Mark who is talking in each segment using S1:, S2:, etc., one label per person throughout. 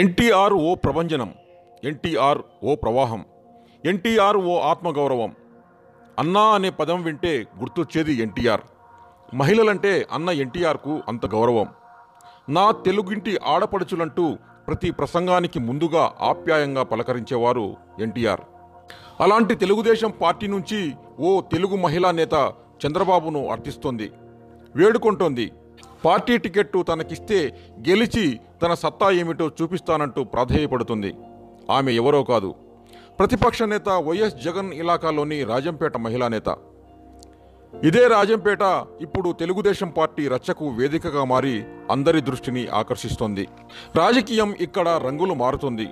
S1: ఎన్టీఆర్ ఓ ప్రభంజనం ఎన్టీఆర్ ఓ ప్రవాహం ఎన్టీఆర్ ఓ ఆత్మగౌరవం. అన్నా అనే పదం వింటే గుర్తొచ్చేది ఎన్టీఆర్. మహిళలంటే అన్న ఎన్టీఆర్కు అంత గౌరవం. నా తెలుగింటి ఆడపడుచులంటూ ప్రతి ప్రసంగానికి ముందుగా ఆప్యాయంగా పలకరించేవారు ఎన్టీఆర్. అలాంటి తెలుగుదేశం పార్టీ నుంచి ఓ తెలుగు మహిళా నేత చంద్రబాబును అర్థిస్తోంది వేడుకుంటోంది. పార్టీ టికెట్టు తనకిస్తే గెలిచి తన సత్తా ఏమిటో చూపిస్తానంటూ ప్రాధేయపడుతుంది. ఆమె ఎవరో కాదు. ప్రతిపక్ష నేత వైఎస్ జగన్ ఇలాకాలోని రాజంపేట మహిళా నేత. ఇదే రాజంపేట ఇప్పుడు తెలుగుదేశం పార్టీ రచ్చకు వేదికగా మారి అందరి దృష్టిని ఆకర్షిస్తోంది. రాజకీయం ఇక్కడ రంగులు మారుతుంది.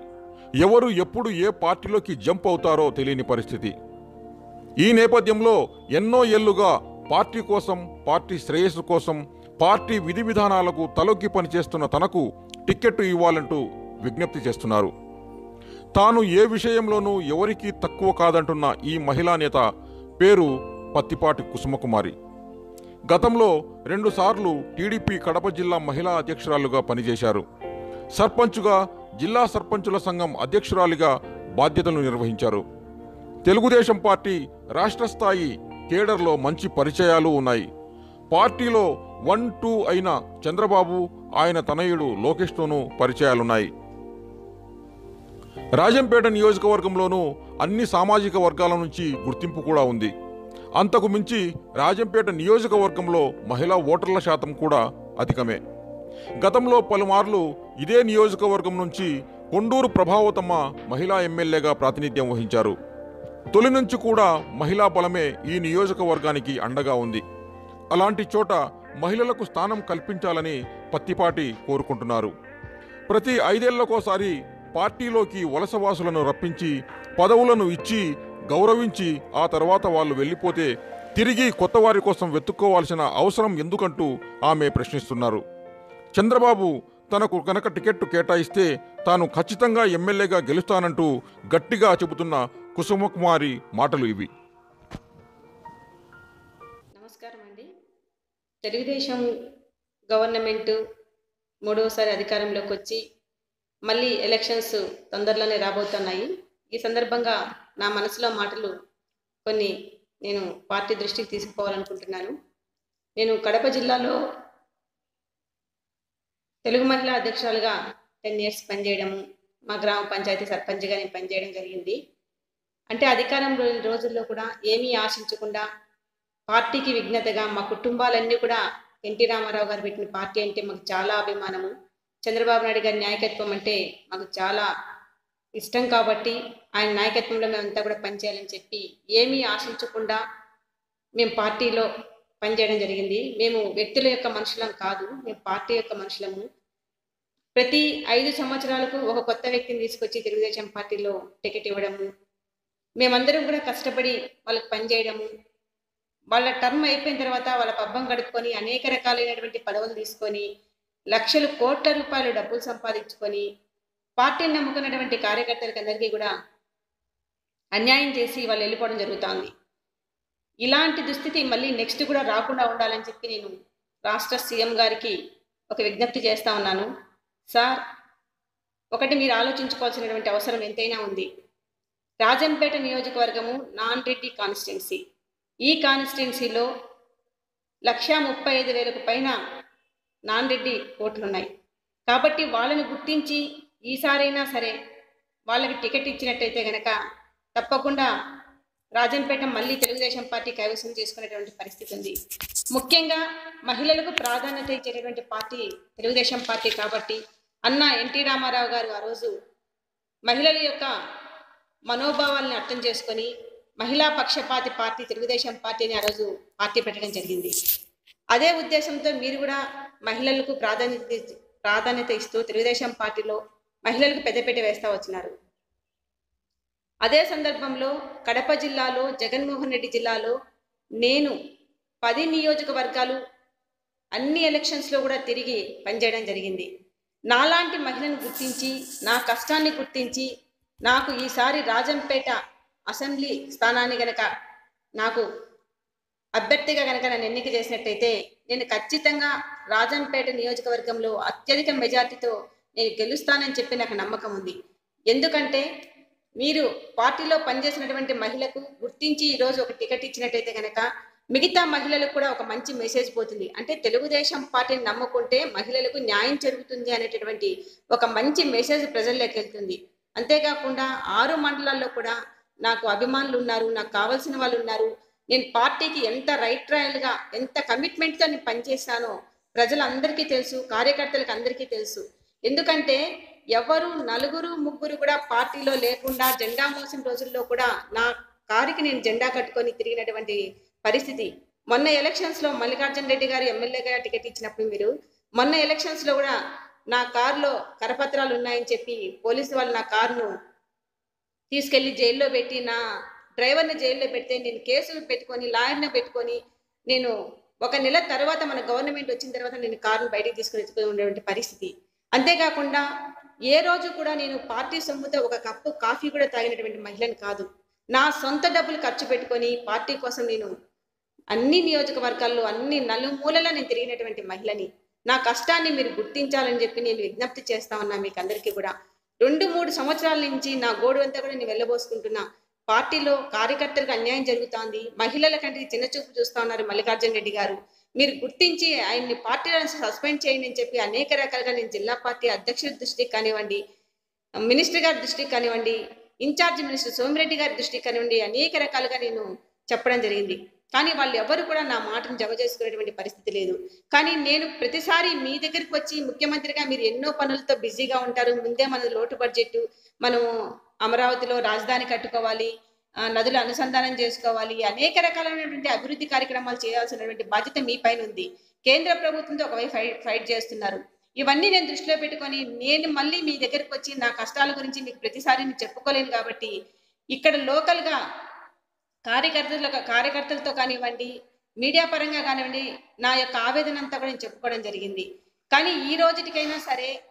S1: ఎవరు ఎప్పుడు ఏ పార్టీలోకి జంప్ అవుతారో తెలియని పరిస్థితి. ఈ నేపథ్యంలో ఎన్నో ఏళ్ళుగా పార్టీ కోసం పార్టీ శ్రేయస్సు కోసం పార్టీ విధి విధానాలకు తలొగ్గి పనిచేస్తున్న తనకు టిక్కెట్టు ఇవ్వాలంటూ విజ్ఞప్తి చేస్తున్నారు. తాను ఏ విషయంలోనూ ఎవరికీ తక్కువ కాదంటున్న ఈ మహిళా నేత పేరు పత్తిపాటి కుసుమకుమారి. గతంలో రెండుసార్లు టీడీపీ కడప జిల్లా మహిళా అధ్యక్షురాలుగా పనిచేశారు. సర్పంచుగా జిల్లా సర్పంచుల సంఘం అధ్యక్షురాలిగా బాధ్యతలు నిర్వహించారు. తెలుగుదేశం పార్టీ రాష్ట్ర స్థాయి కేడర్లో మంచి పరిచయాలు ఉన్నాయి. పార్టీలో వన్ టూ అయిన చంద్రబాబు ఆయన తనయుడు లోకేష్తోనూ పరిచయాలున్నాయి. రాజంపేట నియోజకవర్గంలోనూ అన్ని సామాజిక వర్గాల నుంచి గుర్తింపు కూడా ఉంది. అంతకు మించి రాజంపేట నియోజకవర్గంలో మహిళా ఓటర్ల శాతం కూడా అధికమే. గతంలో పలుమార్లు ఇదే నియోజకవర్గం నుంచి కొండూరు ప్రభావతమ్మ మహిళా ఎమ్మెల్యేగా ప్రాతినిధ్యం వహించారు. తొలి నుంచి కూడా మహిళా బలమే ఈ నియోజకవర్గానికి అండగా ఉంది. అలాంటి చోట మహిళలకు స్థానం కల్పించాలని పత్తిపాటి కోరుకుంటున్నారు. ప్రతి ఐదేళ్ళకోసారి పార్టీలోకి వలసవాసులను రప్పించి పదవులను ఇచ్చి గౌరవించి ఆ తర్వాత వాళ్ళు వెళ్ళిపోతే తిరిగి కొత్త వారి కోసం వెతుక్కోవాల్సిన అవసరం ఎందుకంటూ ఆమె ప్రశ్నిస్తున్నారు. చంద్రబాబు తనకు కనుక టికెట్టు కేటాయిస్తే తాను ఖచ్చితంగా ఎమ్మెల్యేగా గెలుస్తానంటూ గట్టిగా చెబుతున్న కుసుమకుమారి మాటలు ఇవి.
S2: తెలుగుదేశం గవర్నమెంట్ మూడవసారి అధికారంలోకి వచ్చి మళ్ళీ ఎలక్షన్స్ తొందరలోనే రాబోతున్నాయి. ఈ సందర్భంగా నా మనసులో మాటలు కొన్ని నేను పార్టీ దృష్టికి తీసుకుపోవాలనుకుంటున్నాను. నేను కడప జిల్లాలో తెలుగు మహిళా అధ్యక్షురాలుగా టెన్ ఇయర్స్ పనిచేయడము మా గ్రామ పంచాయతీ సర్పంచ్గా నేను పనిచేయడం జరిగింది. అంటే అధికారం రోజుల్లో కూడా ఏమీ ఆశించకుండా పార్టీకి విఘ్నతగా మా కుటుంబాలన్నీ కూడా ఎన్టీ రామారావు గారు పెట్టిన పార్టీ అంటే మాకు చాలా అభిమానము. చంద్రబాబు నాయుడు గారి నాయకత్వం అంటే మాకు చాలా ఇష్టం కాబట్టి ఆయన నాయకత్వంలో మేమంతా కూడా పనిచేయాలని చెప్పి ఏమీ ఆశించకుండా మేము పార్టీలో పనిచేయడం జరిగింది. మేము వ్యక్తుల యొక్క మనుషులం కాదు మేము పార్టీ యొక్క మనుషులము. ప్రతి ఐదు సంవత్సరాలకు ఒక కొత్త వ్యక్తిని తీసుకొచ్చి తెలుగుదేశం పార్టీలో టికెట్ ఇవ్వడము. మేమందరం కూడా కష్టపడి వాళ్ళకి పనిచేయడము వాళ్ళ టర్మ్ అయిపోయిన తర్వాత వాళ్ళ పబ్బం గడుపుకొని అనేక రకాలైనటువంటి పదవులు తీసుకొని లక్షలు కోట్ల రూపాయలు డబ్బులు సంపాదించుకొని పార్టీని నమ్ముకున్నటువంటి కార్యకర్తలకు అందరికీ కూడా అన్యాయం చేసి వాళ్ళు వెళ్ళిపోవడం జరుగుతోంది. ఇలాంటి దుస్థితి మళ్ళీ నెక్స్ట్ కూడా రాకుండా ఉండాలని చెప్పి నేను రాష్ట్ర సీఎం గారికి ఒక విజ్ఞప్తి చేస్తా ఉన్నాను. సార్ ఒకటి మీరు ఆలోచించుకోవాల్సినటువంటి అవసరం ఎంతైనా ఉంది. రాజంపేట నియోజకవర్గము నాన్ రెడ్డి కాన్స్టిట్యున్సీ. ఈ కాన్స్టిట్యున్సీలో లక్షా ముప్పై ఐదు వేలకు పైన నాన్ రెడ్డి ఓట్లున్నాయి. కాబట్టి వాళ్ళని గుర్తించి ఈసారైనా సరే వాళ్ళకి టికెట్ ఇచ్చినట్టయితే గనక తప్పకుండా రాజంపేట మళ్ళీ తెలుగుదేశం పార్టీ కైవసం చేసుకునేటువంటి పరిస్థితి ఉంది. ముఖ్యంగా మహిళలకు ప్రాధాన్యత ఇచ్చేటటువంటి పార్టీ తెలుగుదేశం పార్టీ కాబట్టి అన్న ఎన్టీ రామారావు గారు ఆ రోజు మహిళల యొక్క మనోభావాలను అర్థం చేసుకొని మహిళా పక్షపాతి పార్టీ తెలుగుదేశం పార్టీని ఆ రోజు పార్టీ పెట్టడం జరిగింది. అదే ఉద్దేశంతో మీరు కూడా మహిళలకు ప్రాధాన్యత ప్రాధాన్యత ఇస్తూ తెలుగుదేశం పార్టీలో మహిళలకు పెద్దపీట వేస్తా వచ్చినారు. అదే సందర్భంలో కడప జిల్లాలో జగన్మోహన్ రెడ్డి జిల్లాలో నేను పది నియోజకవర్గాలు అన్ని ఎలక్షన్స్లో కూడా తిరిగి పనిచేయడం జరిగింది. నాలాంటి మహిళను గుర్తించి నా కష్టాన్ని గుర్తించి నాకు ఈసారి రాజంపేట అసెంబ్లీ స్థానాన్ని గనక నాకు అభ్యర్థిగా కనుక నన్ను ఎన్నిక చేసినట్టయితే నేను ఖచ్చితంగా రాజంపేట నియోజకవర్గంలో అత్యధిక మెజార్టీతో నేను గెలుస్తానని చెప్పి నాకు నమ్మకం ఉంది. ఎందుకంటే మీరు పార్టీలో పనిచేసినటువంటి మహిళకు గుర్తించి ఈరోజు ఒక టికెట్ ఇచ్చినట్టయితే కనుక మిగతా మహిళలకు కూడా ఒక మంచి మెసేజ్ పోతుంది. అంటే తెలుగుదేశం పార్టీని నమ్ముకుంటే మహిళలకు న్యాయం జరుగుతుంది అనేటటువంటి ఒక మంచి మెసేజ్ ప్రజల్లోకి వెళ్తుంది. అంతేకాకుండా ఆరు మండలాల్లో కూడా నాకు అభిమానులు ఉన్నారు నాకు కావాల్సిన వాళ్ళు ఉన్నారు. నేను పార్టీకి ఎంత రైట్ ట్రయల్గా ఎంత కమిట్మెంట్తో నేను పనిచేశానో ప్రజలందరికీ తెలుసు కార్యకర్తలకు అందరికీ తెలుసు. ఎందుకంటే ఎవరు నలుగురు ముగ్గురు కూడా పార్టీలో లేకుండా జెండా మోసిన రోజుల్లో కూడా నా కారుకి నేను జెండా కట్టుకొని తిరిగినటువంటి పరిస్థితి. మొన్న ఎలక్షన్స్లో మల్లికార్జున రెడ్డి గారు ఎమ్మెల్యేగా టికెట్ ఇచ్చినప్పుడు మీరు మొన్న ఎలక్షన్స్లో కూడా నా కారులో కరపత్రాలు ఉన్నాయని చెప్పి పోలీసు వాళ్ళు నా కారును తీసుకెళ్ళి జైల్లో పెట్టి నా డ్రైవర్ని జైల్లో పెడితే నేను కేసులు పెట్టుకొని లాయర్ని పెట్టుకొని నేను ఒక నెల తర్వాత మన గవర్నమెంట్ వచ్చిన తర్వాత నేను కారును బయటికి తీసుకుని ఉండేటువంటి పరిస్థితి. అంతేకాకుండా ఏ రోజు కూడా నేను పార్టీ సొమ్ముతో ఒక కప్పు కాఫీ కూడా తాగినటువంటి మహిళని కాదు. నా సొంత డబ్బులు ఖర్చు పెట్టుకొని పార్టీ కోసం నేను అన్ని నియోజకవర్గాల్లో అన్ని నలుమూలలా నేను తిరిగినటువంటి మహిళని నా కష్టాన్ని మీరు గుర్తించాలని చెప్పి నేను విజ్ఞప్తి చేస్తా ఉన్నా మీకు అందరికీ కూడా. రెండు మూడు సంవత్సరాల నుంచి నా గోడు అంతా కూడా నేను వెళ్ళబోసుకుంటున్నా. పార్టీలో కార్యకర్తలకు అన్యాయం జరుగుతోంది. మహిళల కంటే చిన్న చూపు చూస్తా ఉన్నారు మల్లికార్జున రెడ్డి గారు. మీరు గుర్తించి ఆయన్ని పార్టీలో నుంచి సస్పెండ్ చేయండి అని చెప్పి అనేక రకాలుగా నేను జిల్లా పార్టీ అధ్యక్షుడి దృష్టికి కానివ్వండి మినిస్టర్ గారి దృష్టికి కానివ్వండి ఇన్ఛార్జ్ మినిస్టర్ సోమిరెడ్డి గారి దృష్టికి కానివ్వండి అనేక రకాలుగా నేను చెప్పడం జరిగింది. కానీ వాళ్ళు ఎవరు కూడా నా మాటను జమ చేసుకునేటువంటి పరిస్థితి లేదు. కానీ నేను ప్రతిసారి మీ దగ్గరికి వచ్చి ముఖ్యమంత్రిగా మీరు ఎన్నో పనులతో బిజీగా ఉంటారు. ముందే మన లోటు బడ్జెట్ మనం అమరావతిలో రాజధాని కట్టుకోవాలి నదులు అనుసంధానం చేసుకోవాలి అనేక రకాలైనటువంటి అభివృద్ధి కార్యక్రమాలు చేయాల్సినటువంటి బాధ్యత మీ పైన ఉంది. కేంద్ర ప్రభుత్వంతో ఒకవైపు ఫైట్ ఫైట్ చేస్తున్నారు. ఇవన్నీ నేను దృష్టిలో పెట్టుకొని నేను మళ్ళీ మీ దగ్గరికి వచ్చి నా కష్టాల గురించి మీకు ప్రతిసారి నేను చెప్పుకోలేను కాబట్టి ఇక్కడ లోకల్గా కార్యకర్తల కార్యకర్తలతో కానివ్వండి మీడియా పరంగా కానివ్వండి నా యొక్క ఆవేదన అంతా కూడా నేను చెప్పుకోవడం జరిగింది. కానీ ఈ రోజుటికైనా సరే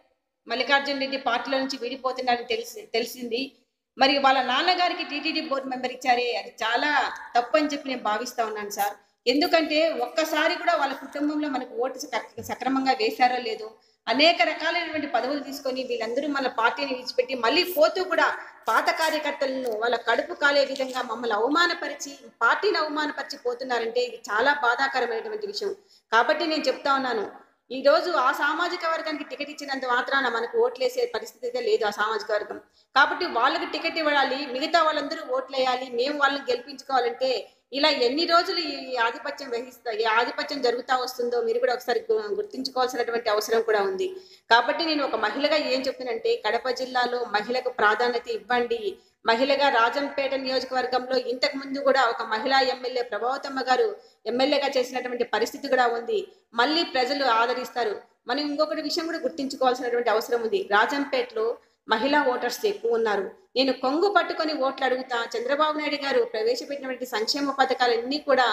S2: మల్లికార్జున్ రెడ్డి పార్టీలో నుంచి విడిపోతున్నారని తెలిసి తెలిసింది. మరి వాళ్ళ నాన్నగారికి టీటీడీ బోర్డు మెంబర్ ఇచ్చారే అది చాలా తప్పు అని చెప్పి నేను భావిస్తా ఉన్నాను సార్. ఎందుకంటే ఒక్కసారి కూడా వాళ్ళ కుటుంబంలో మనకు ఓటు సక- సక్రమంగా వేశారో లేదో అనేక రకాలైనటువంటి పదవులు తీసుకొని వీళ్ళందరూ మన పార్టీని విడిచిపెట్టి మళ్ళీ పోతూ కూడా పాత కార్యకర్తలను వాళ్ళ కడుపు కాలే విధంగా మమ్మల్ని అవమానపరిచి పార్టీని అవమానపరిచి పోతున్నారంటే ఇది చాలా బాధాకరమైనటువంటి విషయం. కాబట్టి నేను చెప్తా ఉన్నాను. ఈ రోజు ఆ సామాజిక వర్గానికి టికెట్ ఇచ్చినంత మాత్రాన మనకు ఓట్లేసే పరిస్థితి అయితే లేదు ఆ సామాజిక వర్గం. కాబట్టి వాళ్ళకి టికెట్ ఇవ్వాలి మిగతా వాళ్ళందరూ ఓట్లేయాలి మేము వాళ్ళని గెలిపించుకోవాలంటే ఇలా ఎన్ని రోజులు ఈ ఆధిపత్యం వహిస్తా ఈ ఆధిపత్యం జరుగుతూ వస్తుందో మీరు కూడా ఒకసారి గుర్తించుకోవాల్సినటువంటి అవసరం కూడా ఉంది. కాబట్టి నేను ఒక మహిళగా ఏం చెప్తున్నానంటే కడప జిల్లాలో మహిళకు ప్రాధాన్యత ఇవ్వండి. మహిళగా రాజంపేట నియోజకవర్గంలో ఇంతకు ముందు కూడా ఒక మహిళా ఎమ్మెల్యే ప్రభావతమ్మ గారు ఎమ్మెల్యేగా చేసినటువంటి పరిస్థితి కూడా ఉంది. మళ్ళీ ప్రజలు ఆదరిస్తారు. మనం ఇంకొకటి విషయం కూడా గుర్తించుకోవాల్సినటువంటి అవసరం ఉంది. రాజంపేటలో మహిళా ఓటర్స్ ఎక్కువ ఉన్నారు. నేను కొంగు పట్టుకొని ఓట్లు అడుగుతా చంద్రబాబు నాయుడు గారు ప్రవేశపెట్టినటువంటి సంక్షేమ పథకాలన్నీ కూడా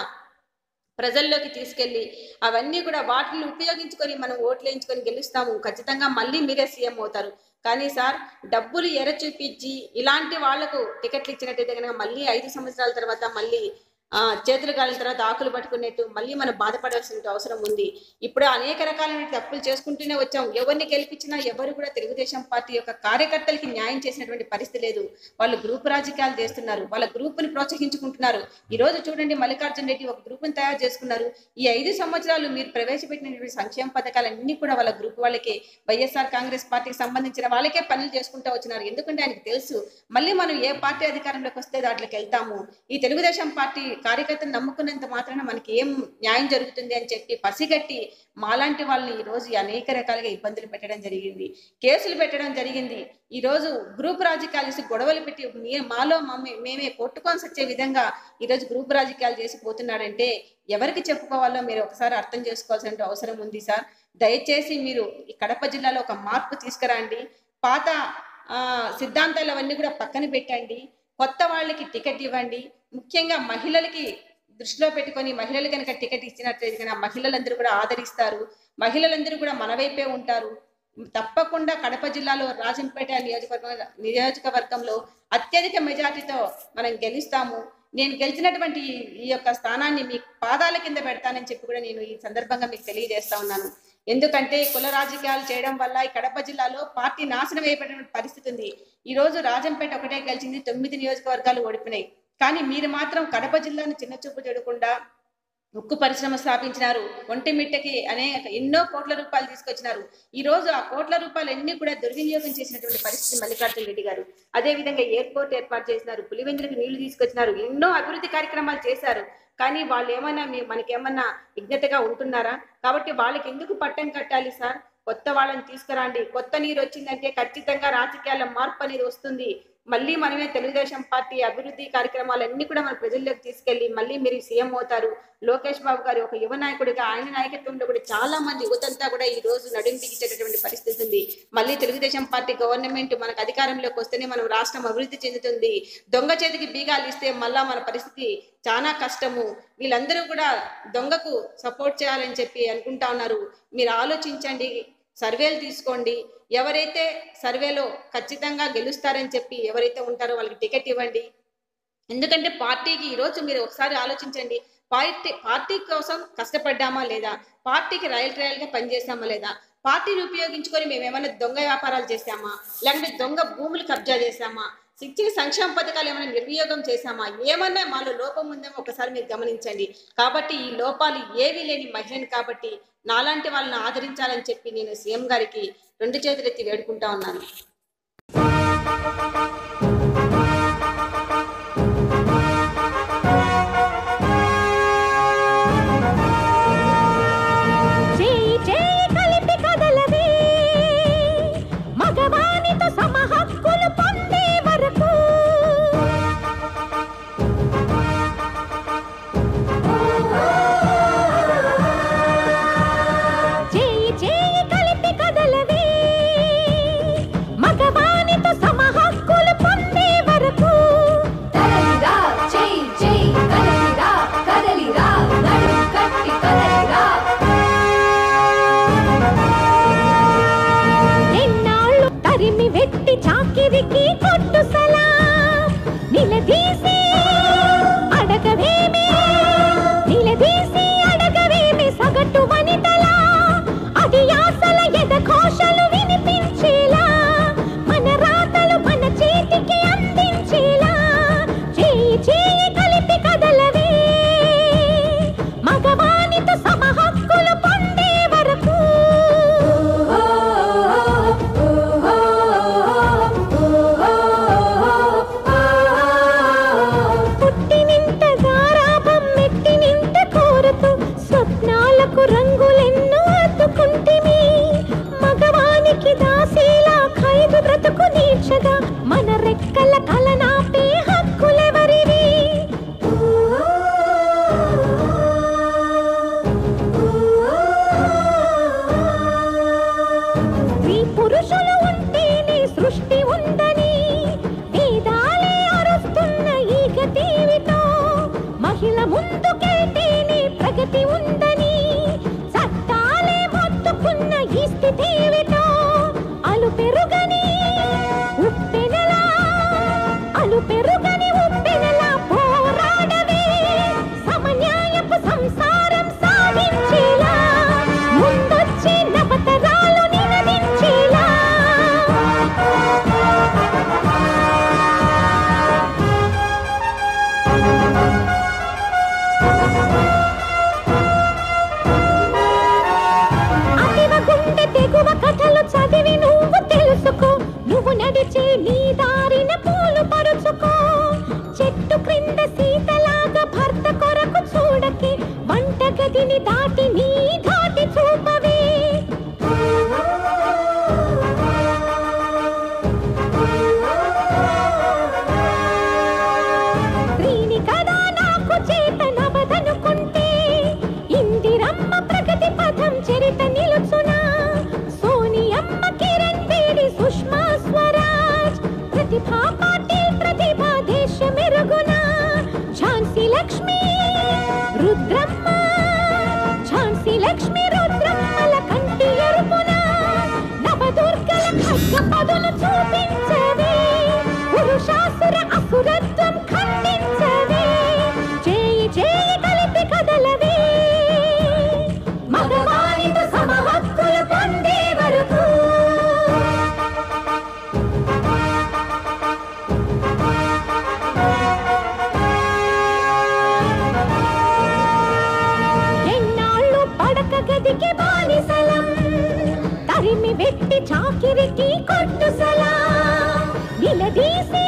S2: ప్రజల్లోకి తీసుకెళ్ళి అవన్నీ కూడా వాటిని ఉపయోగించుకొని మనం ఓట్లు వేయించుకొని గెలుస్తాము. ఖచ్చితంగా మళ్ళీ మీరే సీఎం అవుతారు. కానీ సార్ డబ్బులు ఎర చూపించి ఇలాంటి వాళ్ళకు టికెట్లు ఇచ్చినట్టయితే కనుక మళ్ళీ ఐదు సంవత్సరాల తర్వాత మళ్ళీ ఆ, చేతులు కాలిన తర్వాత ఆకులు పట్టుకునేట్టు మళ్ళీ మనం బాధపడాల్సిన అవసరం ఉంది. ఇప్పుడు అనేక రకాలైన తప్పులు చేసుకుంటూనే వచ్చాం. ఎవరిని గెలిపించినా ఎవరు కూడా తెలుగుదేశం పార్టీ యొక్క కార్యకర్తలకి న్యాయం చేసినటువంటి పరిస్థితి లేదు. వాళ్ళు గ్రూప్ రాజకీయాలు చేస్తున్నారు. వాళ్ళ గ్రూప్ని ప్రోత్సహించుకుంటున్నారు. ఈ రోజు చూడండి మల్లికార్జున రెడ్డి ఒక గ్రూప్ని తయారు చేసుకున్నారు. ఈ ఐదు సంవత్సరాలు మీరు ప్రవేశపెట్టినటువంటి సంక్షేమ పథకాలన్నీ కూడా వాళ్ళ గ్రూప్ వాళ్ళకే వైఎస్ఆర్ కాంగ్రెస్ పార్టీకి సంబంధించిన వాళ్ళకే పనులు చేసుకుంటూ వచ్చినారు. ఎందుకంటే ఆయనకు తెలుసు మళ్ళీ మనం ఏ పార్టీ అధికారంలోకి వస్తే దాంట్లోకి వెళ్తాము. ఈ తెలుగుదేశం పార్టీ కార్యకర్తను నమ్ముకున్నంత మాత్రాన మనకి ఏం న్యాయం జరుగుతుంది అని చెప్పి పసిగట్టి మాలాంటి వాళ్ళని ఈ రోజు అనేక రకాలుగా ఇబ్బందులు పెట్టడం జరిగింది. కేసులు పెట్టడం జరిగింది. ఈ రోజు గ్రూప్ రాజకీయాలు చేసి గొడవలు పెట్టి మాలో మమ్మీ మేమే కొట్టుకొని వచ్చే విధంగా ఈరోజు గ్రూప్ రాజకీయాలు చేసి పోతున్నాడంటే ఎవరికి చెప్పుకోవాలో మీరు ఒకసారి అర్థం చేసుకోవాల్సిన అవసరం ఉంది సార్. దయచేసి మీరు ఈ కడప జిల్లాలో ఒక మార్పు తీసుకురండి. పాత సిద్ధాంతాలు అవన్నీ కూడా పక్కన పెట్టండి. కొత్త వాళ్ళకి టికెట్ ఇవ్వండి. ముఖ్యంగా మహిళలకి దృష్టిలో పెట్టుకొని మహిళలు కనుక టికెట్ ఇచ్చినట్లయితే కనుక మహిళలందరూ కూడా ఆదరిస్తారు. మహిళలందరూ కూడా మన వైపే ఉంటారు. తప్పకుండా కడప జిల్లాలో రాజంపేట నియోజకవర్గం నియోజకవర్గంలో అత్యధిక మెజార్టీతో మనం గెలుస్తాము. నేను గెలిచినటువంటి ఈ- యొక్క స్థానాన్ని మీ పాదాల కింద పెడతానని చెప్పి కూడా నేను ఈ సందర్భంగా మీకు తెలియజేస్తా ఉన్నాను.
S3: ఎందుకంటే కుల రాజకీయాలు చేయడం వల్ల ఈ కడప జిల్లాలో పార్టీ నాశనం అయిపోయిన పరిస్థితి ఉంది. ఈ రోజు రాజంపేట ఒకటే గెలిచింది తొమ్మిది నియోజకవర్గాలు ఓడిపోయినాయి. కానీ మీరు మాత్రం కడప జిల్లాను చిన్న చూపు చూడకుండా ఉక్కు పరిశ్రమ స్థాపించినారు. ఒంటిమిట్టకి అనేక ఎన్నో కోట్ల రూపాయలు తీసుకొచ్చినారు. ఈ రోజు ఆ కోట్ల రూపాయలు అన్ని కూడా దుర్వినియోగం చేసినటువంటి పరిస్థితి మల్లికార్జున రెడ్డి గారు. అదే విధంగా ఎయిర్పోర్ట్ ఏర్పాటు చేసినారు. పులివెందులకు నీళ్ళు తీసుకొచ్చినారు. ఎన్నో అభివృద్ధి కార్యక్రమాలు చేశారు. కానీ వాళ్ళు ఏమైనా మీ మనకేమన్నా విజ్ఞతగా ఉంటున్నారా? కాబట్టి వాళ్ళకి ఎందుకు పట్టం కట్టాలి సార్? కొత్త వాళ్ళని తీసుకురండి. కొత్త నీరు వచ్చిందంటే ఖచ్చితంగా రాజకీయాల మార్పు అనేది వస్తుంది. మళ్ళీ మనమే తెలుగుదేశం పార్టీ అభివృద్ధి కార్యక్రమాలన్నీ కూడా మన ప్రజల్లోకి తీసుకెళ్ళి మళ్ళీ మీరు సీఎం అవుతారు. లోకేష్ బాబు గారు ఒక యువ నాయకుడిగా ఆయన నాయకత్వంలో కూడా చాలా మంది యువతంతా కూడా ఈ రోజు నడుంబిగించేటటువంటి పరిస్థితి ఉంది. మళ్ళీ తెలుగుదేశం పార్టీ గవర్నమెంట్ మనకు అధికారంలోకి వస్తేనే మనం రాష్ట్రం అభివృద్ధి చెందుతుంది. దొంగ చేతికి బీగాలు ఇస్తే మళ్ళా మన పరిస్థితి చాలా కష్టము. వీళ్ళందరూ కూడా దొంగకు సపోర్ట్ చేయాలని చెప్పి అనుకుంటా ఉన్నారు. మీరు ఆలోచించండి సర్వేలు తీసుకోండి. ఎవరైతే సర్వేలో ఖచ్చితంగా గెలుస్తారని చెప్పి ఎవరైతే ఉంటారో వాళ్ళకి టికెట్ ఇవ్వండి. ఎందుకంటే పార్టీకి ఈరోజు మీరు ఒకసారి ఆలోచించండి. పార్టీ పార్టీ కోసం కష్టపడ్డామా లేదా? పార్టీకి రైల్ ట్రయల్గా పనిచేసామా లేదా? పార్టీని ఉపయోగించుకొని మేము ఏమైనా దొంగ వ్యాపారాలు చేశామా? లేకుంటే దొంగ భూములు కబ్జా చేశామా? ఇచ్చిన సంక్షేమ పథకాలు ఏమైనా నిర్వియోగం చేశామా? ఏమన్నా మాలో లోపం ఉందేమో ఒకసారి మీరు గమనించండి. కాబట్టి ఈ లోపాలు ఏవి లేని మహిళని కాబట్టి నాలాంటి వాళ్ళని ఆదరించాలని చెప్పి నేను సీఎం గారికి రెండు చేతులెత్తి వేడుకుంటా ఉన్నాను.
S4: బానిసలం తరిమి వెట్టి చాకిరికి
S3: కొట్టుసలా. నిలదీసి